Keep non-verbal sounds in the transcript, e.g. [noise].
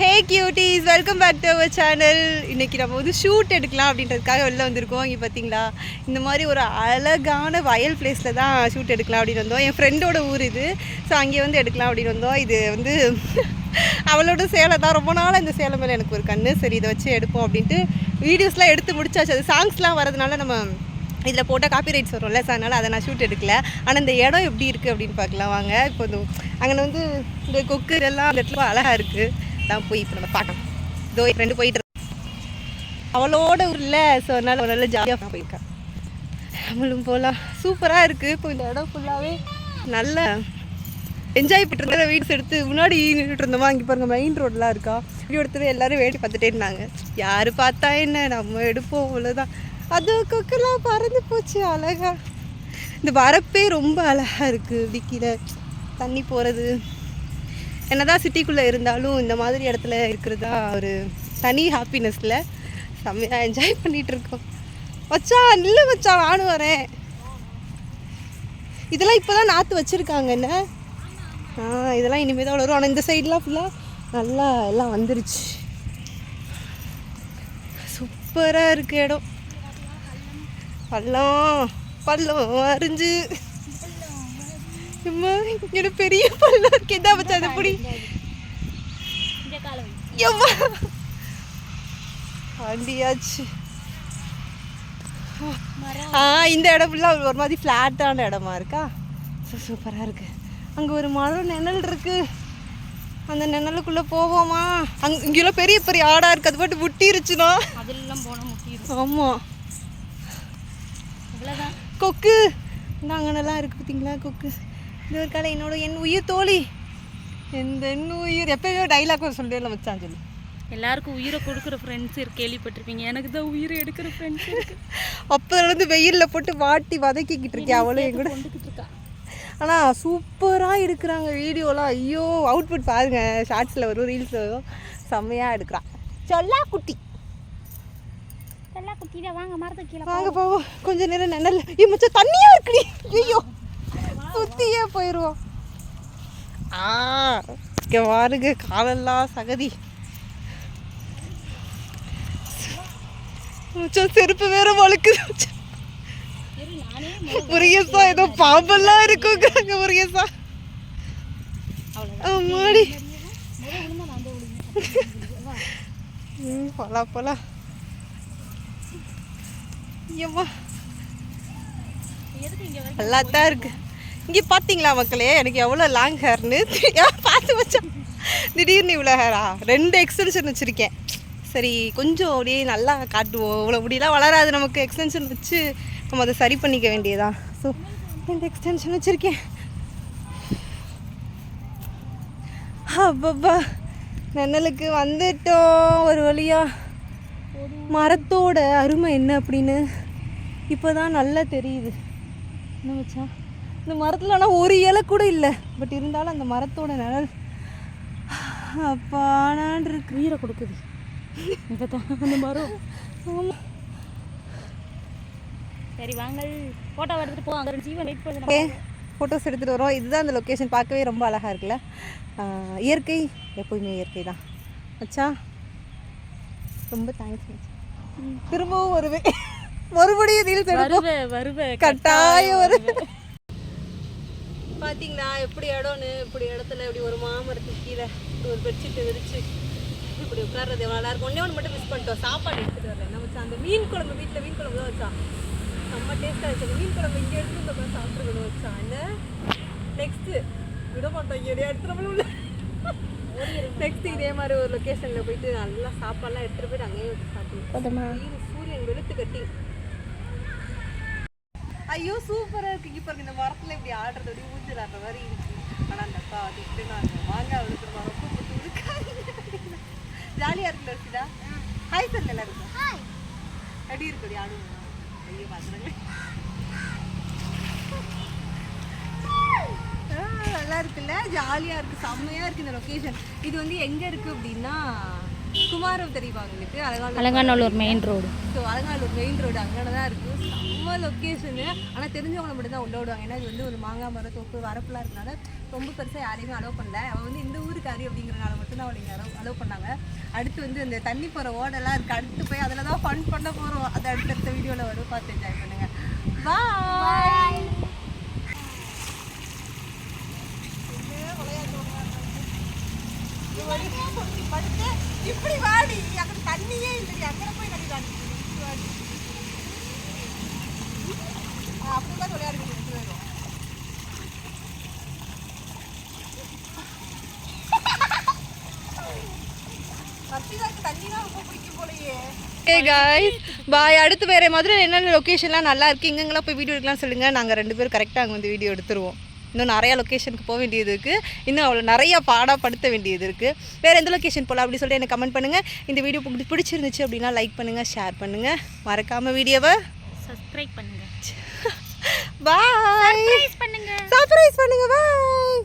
Hey cuties welcome back to our channel இன்றைக்கி நம்ம வந்து ஷூட் எடுக்கலாம் அப்படின்றதுக்காக வெளில வந்திருக்கோம். இங்கே பார்த்தீங்களா இந்த மாதிரி ஒரு அழகான வயல் பிளேஸில் தான் ஷூட் எடுக்கலாம் அப்படின்னு வந்தோம். என் ஃப்ரெண்டோட ஊர் இது. ஸோ அங்கே வந்து எடுக்கலாம் அப்படின்னு வந்தோம். இது வந்து [laughs] அவளோட சேலை தான். ரொம்ப நாள் இந்த சேலை மேலே எனக்கு ஒரு கண்ணு. சரி இதை வச்சு எடுப்போம் அப்படின்ட்டு வீடியோஸ்லாம் எடுத்து முடிச்சாச்சு. அது சாங்ஸ்லாம் வரதுனால நம்ம இதில் போட்டால் காப்பி ரைட்ஸ் வரும்ல. ஸோ அதனால் அதை நான் ஷூட் எடுக்கல. ஆனால் இந்த இடம் எப்படி இருக்குது அப்படின்னு பார்க்கலாம். வாங்க. இப்போ இந்த அங்கே வந்து இந்த கொக்கு இதெல்லாம் அந்த இடத்துல அழகாக இருக்குது தான் போய் இப்போ நம்ம பார்க்கலாம். இதோ என் ஃப்ரெண்டு போயிட்டு அவளோட ஊரில் ஸோ அதனால் நல்ல ஜாலியாக போயிருக்கேன் நம்மளும் போகலாம் சூப்பராக இருக்குது இப்போ இந்த இடம் ஃபுல்லாகவே நல்ல என்ஜாய் பண்ணிட்டு வீட்ஸ் எடுத்து முன்னாடி நின்றுட்டு இருந்தோமா இங்கே பாருங்க மெயின் ரோடெலாம் இருக்கா. வீடியோ எடுத்து எல்லாரும் வேடி பார்த்துட்டே இருந்தாங்க. யார் பார்த்தா என்ன? நம்ம எடுப்போம் அவ்வளோதான் அது கொக்கெல்லாம் பறந்து போச்சு அழகா. இந்த வரப்பே ரொம்ப அழகா இருக்குது இப்படி கீழே தண்ணி போகிறது என்னதான் சிட்டிக்குள்ளே இருந்தாலும் இந்த மாதிரி இடத்துல இருக்கிறதா ஒரு தனி ஹாப்பினஸில் செம்மையாக என்ஜாய் பண்ணிகிட்டு இருக்கோம் மச்சான் இல்லை மச்சான் நானும் வரேன். இதெல்லாம் இப்போ தான் நாற்று வச்சுருக்காங்க என்ன? ஆ இதெல்லாம் இனிமேல் தான் வளரும். ஆனால் இந்த சைட்லாம் ஃபுல்லாக நல்லா எல்லாம் வந்துருச்சு. சூப்பராக இருக்குது இடம். பள்ளம் பள்ளம் அரிஞ்சு அம்மா இங்கே பெரிய பள்ளம் இருக்கு. எதா பச்சா அதை பிடி. எம்மா வண்டியாச்சு ஆ இந்த இடம் ஃபுல்லாக ஒரு மாதிரி ஃப்ளாட்டான இடமா இருக்கா? சூப்பராக இருக்கு. அங்கே ஒரு மரம் நிழல் இருக்கு. அந்த நிழலுக்குள்ளே போவோமா? அங்கே இங்கெல்லாம் பெரிய பெரிய ஆடாக இருக்குது அது பாட்டு முட்டிருச்சுனா? அதெல்லாம் போனால் முட்டிடும் ஆமாம் அவ்வளோதான் கொக்கு. இந்த அங்கனெல்லாம் இருக்குது பார்த்தீங்களா கொக்கு? இந்த ஒரு கலை என்னோட என் உயிர் தோழி. எந்த என் உயிர் எப்பயோ டைலாக் சொல்லிடல மச்சான் சொல்லு எல்லாருக்கும் உயிரை கொடுக்குற ஃப்ரெண்ட்ஸ் இருக்கு கேள்விப்பட்டிருப்பீங்க. எனக்கு தான் உயிரை எடுக்கிற ஃப்ரெண்ட்ஸ் இருக்கு. அப்போதுலேருந்து வெயிலில் போட்டு வாட்டி வதக்கிக்கிட்டு இருக்கேன் அவளும் என் கூட. ஆனால் சூப்பராக எடுக்கிறாங்க வீடியோலாம். ஐயோ அவுட்புட் பாருங்க. ஷார்ட்ஸில் வரும் ரீல்ஸ் வரும். செம்மையாக எடுக்கிறான். சொல்லா குட்டி வாங்க மரத்தை கீழே வாங்க போவோம். கொஞ்ச நேரம் நிழல் ஏ மச்சான் தண்ணியாக இருக்குடி. ஐயோ. போயிடுவோம் ஆ இங்கே பாருங்க காலெல்லாம் சகதி. செருப்பு வேற வழுக்குது முருகேசா ஏதோ பாம்பெல்லாம் இருக்குங்கிறாங்க முருகேசா. மாடி. போலா போலா. விழுந்தா ஐயம்மா நல்லா தான் இருக்கு. இங்கே பார்த்தீங்களா மக்களே? எனக்கு எவ்வளோ லாங் ஹேர்னு பார்த்து வச்சேன் திடீர்னு இவ்வளோ ஹேரா ரெண்டு எக்ஸ்டென்ஷன் வச்சுருக்கேன். சரி கொஞ்சம் அப்படியே நல்லா காட்டுவோம். இவ்வளோ முடியலாம் வளராது நமக்கு. எக்ஸ்டென்ஷன் வச்சு நம்ம அதை சரி பண்ணிக்க வேண்டியதா ஸோ ரெண்டு எக்ஸ்டென்ஷன் வச்சுருக்கேன். அப்பப்பா நன்னலுக்கு வந்துட்டோம். ஒரு வழியாக மரத்தோட அருமை என்ன அப்படின்னு இப்போ தான் நல்லா தெரியுது. என்ன வச்சா? இந்த மரத்தில் ஆனால் ஒரு இலை கூட இல்லை. பட் இருந்தாலும் அந்த மரத்தோட நிழல் அப்பானான் இருக்கு உயிரை கொடுக்குது. இப்போ தான் அந்த மரம். ஆமாம் சரி வாங்க. ஃபோட்டோ எடுத்துட்டு போ அங்கே ஜீவன் வெயிட் பண்ணுங்க ஃபோட்டோஸ் எடுத்துகிட்டு வரோம். இதுதான் அந்த லொக்கேஷன் பார்க்கவே ரொம்ப அழகாக இருக்குல்ல? இயற்கை. எப்போயுமே இயற்கை தான். மச்சான் ரொம்ப தேங்க்ஸ் திரும்பவும் வருவேன். மறுபடியும் ரீல்ஸ் எடுப்போம். வருவே வருவே கட்டாயம் வருவேன். பார்த்தீங்களா எப்படி இடம்னு? இப்படி இடத்துல இப்படி ஒரு மாமரத்துக்கு கீழே இப்படி ஒரு பெட்ஷீட்டை விரிச்சு இப்படி உட்கார்றது நல்லா இருக்கும். ஒன்றே ஒன்று மட்டும் மிஸ் பண்ணிட்டோம். சாப்பாடு எடுத்துகிட்டு வரல. வச்சா அந்த மீன் குழம்பு வீட்டில் மீன் குழம்பு தான் வச்சா செம்ம டேஸ்ட்டாக அந்த மீன் குழம்பு இங்கே எடுத்து இந்த மாதிரி சாப்பிட்ருக்கணும் வச்சா என்ன? நெக்ஸ்ட்டு விட மாட்டோம். இங்கே எடுத்துகிட்டு நெக்ஸ்ட் இதே மாதிரி ஒரு லொக்கேஷனில் போயிட்டு நல்லா சாப்பாடுலாம் எடுத்துகிட்டு போயிட்டு அங்கேயே வச்சு சாப்பிடுவோம் சூரியன் வெளுத்து கட்டி. ஐயோ சூப்பராக இருக்கு. பாருங்க இந்த மரத்தில் இப்படி ஆடுறது. அப்படி ஊஞ்சல் ஆடுற மாதிரி இருக்கு. ஆனால் அந்த அக்கா அதுக்கிட்டு நான் வாங்க அவளுக்கு ரொம்ப போட்டு உடுக்காதீங்க ஜாலியாக இருக்குல்ல வச்சுதா ஹாய் சார் எல்லாருக்கும் எப்படி இருக்கு? அப்படி ஆடுவோம் ஐயோ பார்க்குறேங்க நல்லா இருக்குல்ல? ஜாலியாக இருக்குது செம்மையாக இருக்குது இந்த லொக்கேஷன் இது வந்து எங்கே இருக்குது அப்படின்னா குமாரம் தெரியுமா உங்களுக்கு Alanganallur main road so Alanganallur main road அங்கே தான் இருக்குது செம்ம லொக்கேஷனு ஆனால் தெரிஞ்சவங்களை மட்டும் தான் உள்ள விடுவாங்க. ஏன்னா இது வந்து ஒரு மாங்காய் மரம் தோப்பு வரப்புலாம் இருக்கனால ரொம்ப பெருசாக யாரையுமே அலோவ் பண்ணல. அவள் வந்து இந்த ஊருக்காரி அப்படிங்கிறனால மட்டும்தான் அவளை இங்கே அலோவ் அலோவ் பண்ணாங்க. அடுத்து வந்து இந்த தண்ணி போகிற ஓடெல்லாம் இருக்குது அடுத்து போய் அதில் தான் ஃபன் பண்ண போகிறோம் அது அடுத்தடுத்த வீடியோவில் வரும். பார்த்து என்ஜாய் பண்ணுங்கள் பாய் வரைக்கும் சொல்லி படுத்து இப்படி வாடி. அங்க தண்ணியே இல்லடி அங்கே போய் நடி அப்படிதான் இப்படி விளையாடி ரெண்டு பேரும் மத்தியாக்கு காய்ஸ் பாய் அடுத்து வேறு மதுரை என்னென்ன லொக்கேஷன்லாம் நல்லா இருக்குது எங்கெங்கெல்லாம் போய் வீடியோ எடுக்கலாம் சொல்லுங்கள் நாங்கள் ரெண்டு பேரும் கரெக்டாக அங்கே வந்து வீடியோ எடுத்துருவோம். இன்னும் நிறையா லொக்கேஷனுக்கு போக வேண்டியது இருக்குது இன்னும் அவ்வளோ நிறையா பாடப்படுத்த வேண்டியது இருக்குது வேறு எந்த லொக்கேஷன் போகலாம் அப்படி சொல்லிட்டு எனக்கு கமெண்ட் பண்ணுங்கள் இந்த வீடியோ பிடி- பிடிச்சிருந்துச்சு அப்படின்னா லைக் பண்ணுங்கள் ஷேர் பண்ணுங்கள் மறக்காமல் வீடியோவை சப்ஸ்கிரைப் பண்ணுங்க. பாய் பண்ணுங்க. சர்ப்ரைஸ் பண்ணுங்கள் பாய்